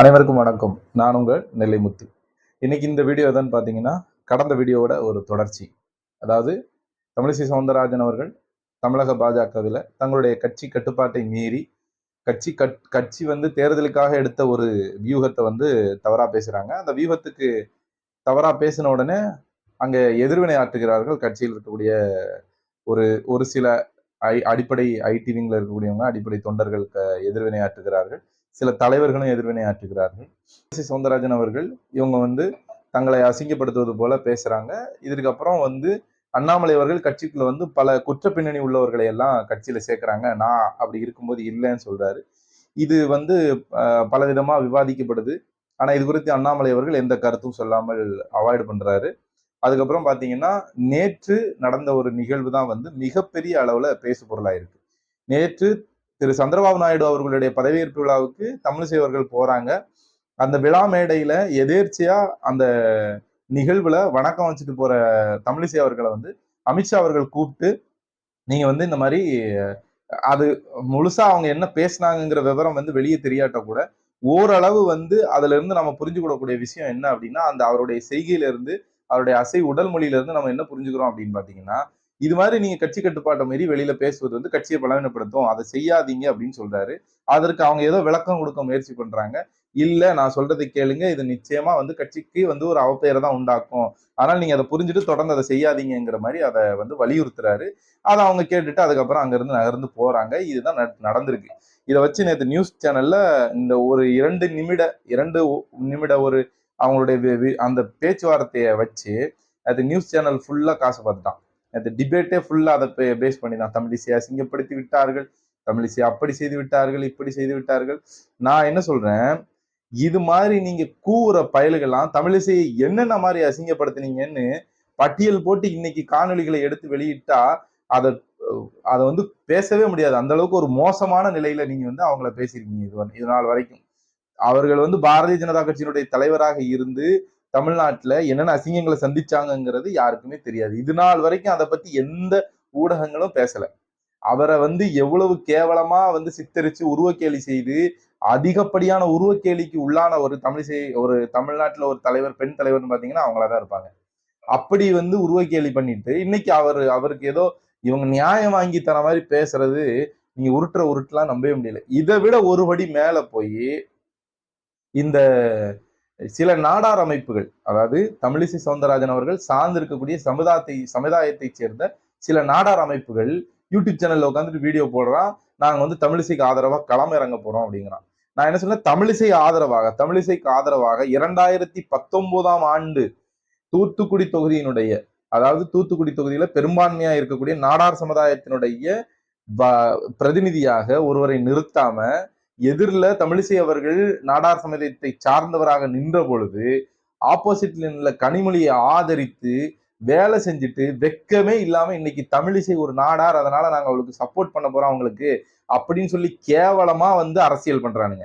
அனைவருக்கும் வணக்கம். நான் உங்கள் நெல்லைமுத்து. இன்னைக்கு இந்த வீடியோ தான் பார்த்தீங்கன்னா கடந்த வீடியோவோட ஒரு தொடர்ச்சி. அதாவது தமிழிசை சவுந்தரராஜன் அவர்கள் தமிழக பாஜகவில் தங்களுடைய கட்சி கட்டுப்பாட்டை மீறி கட்சி கட் கட்சி வந்து தேர்தலுக்காக எடுத்த ஒரு வியூகத்தை வந்து தவறாக பேசுகிறாங்க அந்த வியூகத்துக்கு தவறாக பேசின உடனே அங்கே எதிர்வினை ஆற்றுகிறார்கள் கட்சியில் இருக்கக்கூடிய ஒரு ஒரு சில ஐ அடிப்படை ஐடி விங்கில் இருக்கக்கூடியவங்க அடிப்படை தொண்டர்களுக்கு எதிர்வினை ஆற்றுகிறார்கள். சில தலைவர்களும் எதிர்வினை ஆற்றுகிறார்கள். சி. சவுந்தரராஜன் அவர்கள் இவங்க வந்து தங்களை அசிங்கப்படுத்துவது போல பேசுறாங்க. இதற்கு வந்து அண்ணாமலை அவர்கள் கட்சிக்குள்ள வந்து பல குற்ற பின்னணி உள்ளவர்களை எல்லாம் கட்சியில சேர்க்கிறாங்க. நான் அப்படி இருக்கும்போது இல்லைன்னு சொல்றாரு. இது வந்து அஹ், பல விதமா விவாதிக்கப்படுது. ஆனா இது குறித்து அண்ணாமலை அவர்கள் எந்த கருத்தும் சொல்லாமல் அவாய்டு பண்றாரு. அதுக்கப்புறம் பாத்தீங்கன்னா நேற்று நடந்த ஒரு நிகழ்வு தான் வந்து மிகப்பெரிய அளவுல பேசு பொருளாயிருக்கு நேற்று திரு சந்திரபாபு நாயுடு அவர்களுடைய பதவியேற்பு விழாவுக்கு தமிழிசை அவர்கள் போறாங்க. அந்த விழா மேடையில எதேர்ச்சியா அந்த நிகழ்வுல வணக்கம் வச்சுட்டு போற தமிழிசை அவர்களை வந்து அமித்ஷா அவர்கள் கூப்பிட்டு நீங்க வந்து இந்த மாதிரி அது முழுசா அவங்க என்ன பேசுனாங்கங்கிற விவரம் வந்து வெளியே தெரியாட்ட கூட ஓரளவு வந்து அதுல இருந்து நம்ம புரிஞ்சு கொள்ளக்கூடிய விஷயம் என்ன அப்படின்னா அந்த அவருடைய செய்கையில இருந்து அவருடைய அசை உடல் மொழியில இருந்து நம்ம என்ன புரிஞ்சுக்கிறோம் அப்படின்னு பாத்தீங்கன்னா இது மாதிரி நீங்க கட்சி கட்டுப்பாட்டை மாரி வெளியில பேசுவது வந்து கட்சியை பலவீனப்படுத்தும். அதை செய்யாதீங்க அப்படின்னு சொல்றாரு. அதற்கு அவங்க ஏதோ விளக்கம் கொடுக்க முயற்சி பண்றாங்க. இல்ல நான் சொல்றதை கேளுங்க. இது நிச்சயமா வந்து கட்சிக்கு வந்து ஒரு அவப்பெயரை தான் உண்டாக்கும். ஆனால் நீங்க அதை புரிஞ்சுட்டு தொடர்ந்து அதை செய்யாதீங்கங்கிற மாதிரி அதை வந்து வலியுறுத்துறாரு. அதை அவங்க கேட்டுட்டு அதுக்கப்புறம் அங்கிருந்து நகர்ந்து போறாங்க. இதுதான் நடந்திருக்கு. இதை வச்சு நேற்று நியூஸ் சேனல்ல இந்த ஒரு இரண்டு நிமிட இரண்டு நிமிட ஒரு அவங்களுடைய அந்த பேச்சுவார்த்தையை வச்சு அது நியூஸ் சேனல் ஃபுல்லா காசு பார்த்துட்டான். அந்த டிபேட்டே ஃபுல்லாக அதை பேஸ் பண்ணி தான். தமிழிசை அசிங்கப்படுத்தி விட்டார்கள். தமிழிசை அப்படி செய்து விட்டார்கள் இப்படி செய்து விட்டார்கள். நான் என்ன சொல்றேன்? இது மாதிரி நீங்க கூவுற பயல்கள்லாம் தமிழிசையை என்னென்ன மாதிரி அசிங்கப்படுத்துனீங்கன்னு பட்டியல் போட்டு இன்னைக்கு காணொளிகளை எடுத்து வெளியிட்டா அதை அதை வந்து பேசவே முடியாது. அந்த அளவுக்கு ஒரு மோசமான நிலையில நீங்க வந்து அவங்கள பேசியிருக்கீங்க இது இது நாள் வரைக்கும். அவர்கள் வந்து பாரதிய ஜனதா கட்சியினுடைய தலைவராக இருந்து தமிழ்நாட்டில் என்னென்ன அசிங்கங்களை சந்திச்சாங்கங்கிறது யாருக்குமே தெரியாது. இது நாள் வரைக்கும் அதை பத்தி எந்த ஊடகங்களும் பேசல. அவரை வந்து எவ்வளவு கேவலமா வந்து சித்தரிச்சு உருவக்கேலி செய்து அதிகப்படியான உருவக்கேலிக்கு உள்ளான ஒரு தமிழிசை ஒரு தமிழ்நாட்டில் ஒரு தலைவர் பெண் தலைவர்னு பாத்தீங்கன்னா அவங்களாதான் இருப்பாங்க. அப்படி வந்து உருவக்கேலி பண்ணிட்டு இன்னைக்கு அவர் அவருக்கு ஏதோ இவங்க நியாயம் வாங்கி தர மாதிரி பேசுறது நீங்க உருட்டுற உருட்டுலாம் நம்பவே முடியல. இதை விட ஒரு படி மேல போய் இந்த சில நாடார் அமைப்புகள் அதாவது தமிழிசை சவுந்தரராஜன் அவர்கள் சார்ந்து இருக்கக்கூடிய சமுதாயத்தை சேர்ந்த சில நாடார் அமைப்புகள் யூடியூப் சேனல்ல உட்காந்துட்டு வீடியோ போடுறான் நாங்க வந்து தமிழிசைக்கு ஆதரவாக களம் இறங்க போறோம் அப்படிங்கிறான். நான் என்ன சொன்னேன்? தமிழிசை ஆதரவாக தமிழிசைக்கு ஆதரவாக இரண்டாயிரத்தி பத்தொன்பதாம் ஆண்டு தூத்துக்குடி தொகுதியினுடைய அதாவது தூத்துக்குடி தொகுதியில பெரும்பான்மையா இருக்கக்கூடிய நாடார் சமுதாயத்தினுடைய வ- பிரதிநிதியாக ஒருவரை நிறுத்தாம எதிரில் தமிழிசை அவர்கள் நாடார் சமுதாயத்தை சார்ந்தவராக நின்ற பொழுது ஆப்போசிட்ல நின்ற கனிமொழியை ஆதரித்து வேலை செஞ்சுட்டு வெக்கமே இல்லாம இன்னைக்கு தமிழிசை ஒரு நாடார் அதனால நாங்க அவளுக்கு சப்போர்ட் பண்ண போறோம் அவங்களுக்கு அப்படின்னு சொல்லி கேவலமா வந்து அரசியல் பண்றானுங்க.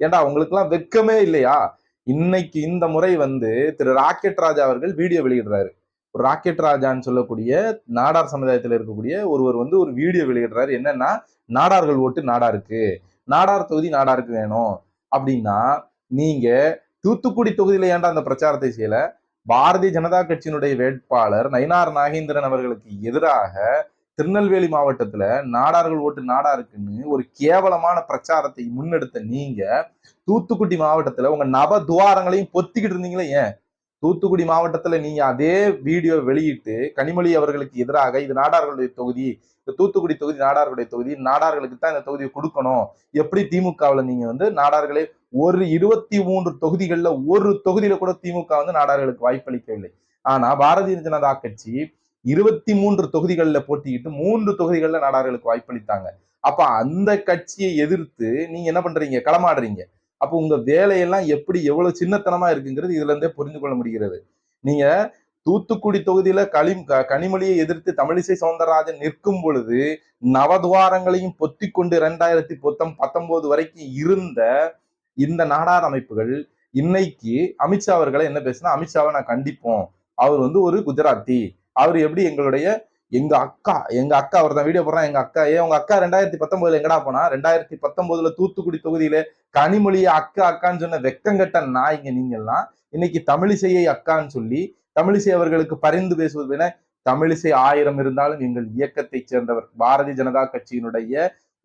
ஏன்டா அவங்களுக்குலாம் வெக்கமே இல்லையா? இன்னைக்கு இந்த முறை வந்து திரு ராக்கெட் ராஜா அவர்கள் வீடியோ வெளியிடுறாரு. ஒரு ராக்கெட் ராஜான்னு சொல்லக்கூடிய நாடார் சமுதாயத்தில் இருக்கக்கூடிய ஒருவர் வந்து ஒரு வீடியோ வெளியிடுறாரு. என்னன்னா நாடார்கள் ஓட்டு நாடாருக்கு. நாடார் தொகுதி நாடாருக்கு வேணும். அப்படின்னா நீங்க தூத்துக்குடி தொகுதியில ஏன்டா அந்த பிரச்சாரத்தை செய்யல? பாரதிய ஜனதா கட்சியினுடைய வேட்பாளர் நயினார் நாகேந்திரன் அவர்களுக்கு எதிராக திருநெல்வேலி மாவட்டத்துல நாடார்கள் ஓட்டு நாடாருக்குன்னு ஒரு கேவலமான பிரச்சாரத்தை முன்னெடுத்த நீங்க தூத்துக்குடி மாவட்டத்துல உங்க நவ துவாரங்களையும் பொத்திக்கிட்டு இருந்தீங்களே ஏன்? தூத்துக்குடி மாவட்டத்தில் நீங்கள் அதே வீடியோ வெளியிட்டு கனிமொழி அவர்களுக்கு எதிராக இது நாடார்களுடைய தொகுதி இந்த தூத்துக்குடி தொகுதி நாடார்களுடைய தொகுதி நாடார்களுக்கு தான் இந்த தொகுதியை கொடுக்கணும். எப்படி திமுகவில் நீங்கள் வந்து நாடார்களே ஒரு இருபத்தி மூன்று தொகுதிகளில் ஒரு தொகுதியில் கூட திமுக வந்து நாடார்களுக்கு வாய்ப்பளிக்கவில்லை. ஆனால் பாரதிய ஜனதா கட்சி இருபத்தி மூன்று தொகுதிகளில் போட்டியிட்டு மூன்று தொகுதிகளில் நாடார்களுக்கு வாய்ப்பளித்தாங்க. அப்போ அந்த கட்சியை எதிர்த்து நீங்கள் என்ன பண்ணுறீங்க களமாடுறீங்க. அப்போ உங்க வேலையெல்லாம் எப்படி எவ்வளவு சின்னத்தனமா இருக்குங்கிறது இதுல இருந்தே புரிந்து கொள்ள முடிகிறது. நீங்க தூத்துக்குடி தொகுதியில களி கனிமொழியை எதிர்த்து தமிழிசை சவுந்தரராஜன் நிற்கும் பொழுது நவதுவாரங்களையும் பொத்தி கொண்டு இரண்டாயிரத்தி பொத்தம் பத்தொன்பது வரைக்கும் இருந்த இந்த நாடார் அமைப்புகள் இன்னைக்கு அமித்ஷா அவர்களை என்ன பேசுனா அமித்ஷாவை நான் கண்டிப்போம். அவர் வந்து ஒரு குஜராத்தி. அவர் எப்படி எங்களுடைய எங்க அக்கா எங்க அக்கா ஒருத்தன் வீடியோ போடுறான். எங்க அக்கா ஏன் உங்க அக்கா ரெண்டாயிரத்தி பத்தொன்பதுல எங்கடா போனா? ரெண்டாயிரத்தி பத்தொன்பதுல தூத்துக்குடி தொகுதியில கனிமொழிய அக்கா அக்கான்னு சொன்ன வெக்கங்கட்ட நாய்ங்க நீங்கெல்லாம் இன்னைக்கு தமிழிசையை அக்கான்னு சொல்லி தமிழிசை அவர்களுக்கு பரிந்து பேசுவது என தமிழிசை ஆயிரம் இருந்தாலும் எங்கள் இயக்கத்தை சேர்ந்தவர் பாரதிய ஜனதா கட்சியினுடைய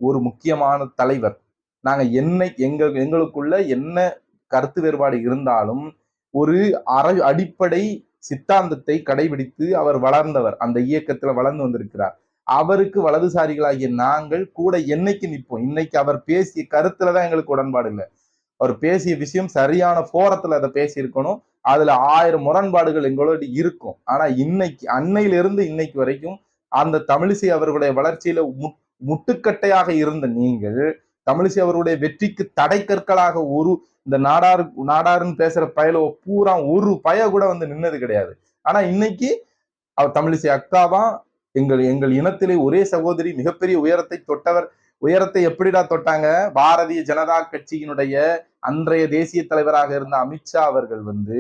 ஒரு முக்கியமான தலைவர். நாங்க என்ன எங்க எங்களுக்குள்ள என்ன கருத்து வேறுபாடு இருந்தாலும் ஒரு அற அடிப்படை சித்தாந்தத்தை கடைபிடித்து அவர் வளர்ந்தவர். அந்த இயக்கத்துல வளர்ந்து வந்திருக்கிறார். அவருக்கு வலதுசாரிகளாகிய நாங்கள் கூட என்னைக்கு நிற்போம்? இன்னைக்கு அவர் பேசிய கருத்துல தான் எங்களுக்கு உடன்பாடு இல்லை. அவர் பேசிய விஷயம் சரியான போரத்துல அதை பேசியிருக்கணும். அதுல ஆயிரம் முரண்பாடுகள் எங்களோட இருக்கும். ஆனா இன்னைக்கு அன்னையிலிருந்து இன்னைக்கு வரைக்கும் அந்த தமிழிசை அவர்களுடைய வளர்ச்சியில முட்டுக்கட்டையாக இருந்த நீங்கள் தமிழிசை அவருடைய வெற்றிக்கு தடை கற்களாக ஒரு இந்த நாடார் நாடாருன்னு பேசுற பயல பூரா ஒரு பய கூட வந்து நின்னது கிடையாது. ஆனா இன்னைக்கு அவர் தமிழிசை அக்காவா எங்கள் எங்கள் இனத்திலே ஒரே சகோதரி மிகப்பெரிய உயரத்தை தொட்டவர் உயரத்தை எப்படிடா தொட்டாங்க? பாரதிய ஜனதா கட்சியினுடைய அன்றைய தேசிய தலைவராக இருந்த அமித்ஷா அவர்கள் வந்து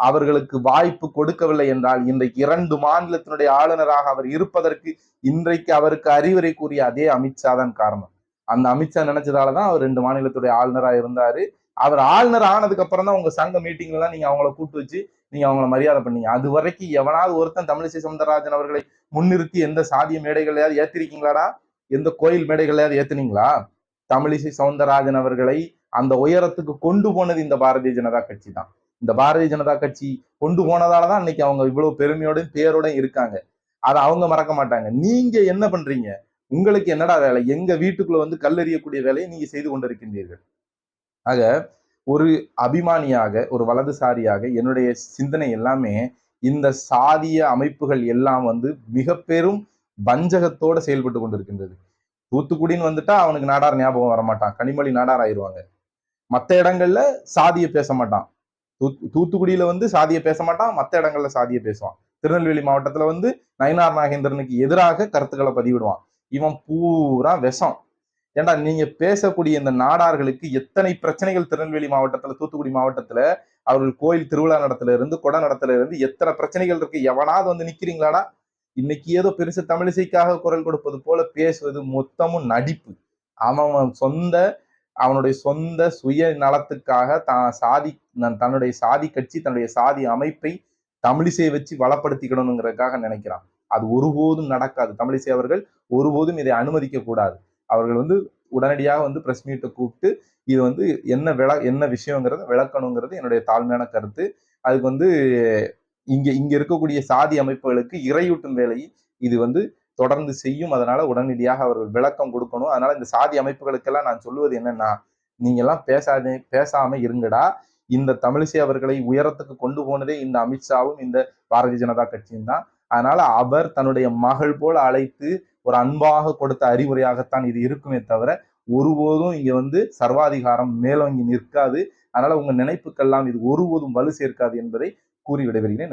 அவர்களுக்கு வாய்ப்பு கொடுக்கவில்லை என்றால் இன்றைக்கு இரண்டு மாநிலத்தினுடைய ஆளுநராக அவர் இருப்பதற்கு இன்றைக்கு அவருக்கு அறிவுரை கூறிய அதே அமித்ஷா தான் காரணம். அந்த அமித்ஷா நினைச்சதாலதான் அவர் ரெண்டு மாநிலத்துடைய ஆளுநராக இருந்தார். அவர் ஆளுநர் ஆனதுக்கு அப்புறம் தான் உங்க சங்க மீட்டிங்லாம் எல்லாம் நீங்க அவங்கள கூட்டு வச்சு நீங்க அவங்கள மரியாதை பண்ணீங்க. அது வரைக்கும் எவனாவது ஒருத்தன் தமிழிசை சவுந்தரராஜன் அவர்களை முன்னிறுத்தி எந்த சாதிய மேடைகளையாவது ஏத்திருக்கீங்களாடா? எந்த கோயில் மேடைகளையாவது ஏத்துனீங்களா? தமிழிசை சவுந்தரராஜன் அவர்களை அந்த உயரத்துக்கு கொண்டு போனது இந்த பாரதிய ஜனதா கட்சி தான். இந்த பாரதிய ஜனதா கட்சி கொண்டு போனதால தான் இன்னைக்கு அவங்க இவ்வளவு பெருமையோடும் பேரோட இருக்காங்க. அதை அவங்க மறக்க மாட்டாங்க. நீங்க என்ன பண்றீங்க? உங்களுக்கு என்னடா வேலை? எங்க வீட்டுக்குள்ள வந்து கல்லெறியக்கூடிய வேலையை நீங்க செய்து கொண்டிருக்கின்றீர்கள். ஆக ஒரு அபிமானியாக ஒரு வலதுசாரியாக என்னுடைய சிந்தனை எல்லாமே இந்த சாதிய அமைப்புகள் எல்லாம் வந்து மிக பெரும் வஞ்சகத்தோட செயல்பட்டு கொண்டிருக்கின்றது. தூத்துக்குடின்னு வந்துட்டா அவனுக்கு நாடார் ஞாபகம் வரமாட்டான் கனிமொழி நாடார் ஆயிடுவாங்க. மற்ற இடங்கள்ல சாதியை பேச மாட்டான். தூத்துக்குடியில வந்து சாதியை பேச மாட்டான் மற்ற இடங்கள்ல சாதியை பேசுவான். திருநெல்வேலி மாவட்டத்துல வந்து நயனார் நாகேந்திரனுக்கு எதிராக கருத்துக்களை பதிவிடுவான். இவன் பூரா விஷம். ஏண்டா நீங்க பேசக்கூடிய இந்த நாடார்களுக்கு எத்தனை பிரச்சனைகள் திருநெல்வேலி மாவட்டத்துல தூத்துக்குடி மாவட்டத்துல அவர்கள் கோயில் திருவிழா நடத்துல இருந்து கொட நடத்துல இருந்து எத்தனை பிரச்சனைகள் இருக்கு? எவனாவது வந்து நிக்கிறீங்களாடா? இன்னைக்கு ஏதோ பெருசு தமிழிசைக்காக குரல் கொடுப்பது போல பேசுவது மொத்தமும் நடிப்பு. அவன் சொந்த அவனுடைய சொந்த சுய நலத்துக்காக தான் சாதி தன்னுடைய சாதி கட்சி தன்னுடைய சாதி அமைப்பை தமிழிசையை வச்சு வளப்படுத்திக்கணுங்கிறதுக்காக நினைக்கிறான். அது ஒருபோதும் நடக்காது. தமிழிசை அவர்கள் ஒருபோதும் இதை அனுமதிக்க கூடாது. அவர்கள் வந்து உடனடியாக வந்து பிரஸ் மீட்டை கூப்பிட்டு இது வந்து என்ன விள என்ன விஷயங்கிறத விளக்கணுங்கிறது என்னுடைய தாழ்மையான கருத்து. அதுக்கு வந்து இங்க இங்க இருக்கக்கூடிய சாதி அமைப்புகளுக்கு இறையூட்டும் வேலையை இது வந்து தொடர்ந்து செய்யும். அதனால உடனடியாக அவர்கள் விளக்கம் கொடுக்கணும். அதனால இந்த சாதி அமைப்புகளுக்கெல்லாம் நான் சொல்லுவது என்னன்னா நீங்க எல்லாம் பேசாதே பேசாம இருங்கடா. இந்த தமிழிசை அவர்களை உயரத்துக்கு கொண்டு போனதே இந்த அமித்ஷாவும் இந்த பாரதிய ஜனதா கட்சியும் தான். அதனால அவர் தன்னுடைய மகள் போல் அழைத்து ஒரு அன்பாக கொடுத்த அறிவுரையாகத்தான் இது இருக்குமே தவிர ஒருபோதும் இங்க வந்து சர்வாதிகாரம் மேலோங்கி நிற்காது. அதனால உங்க நினைப்புக்கெல்லாம் இது ஒருபோதும் வலு சேர்க்காது என்பதை கூறி விடைபெறுகிறேன்.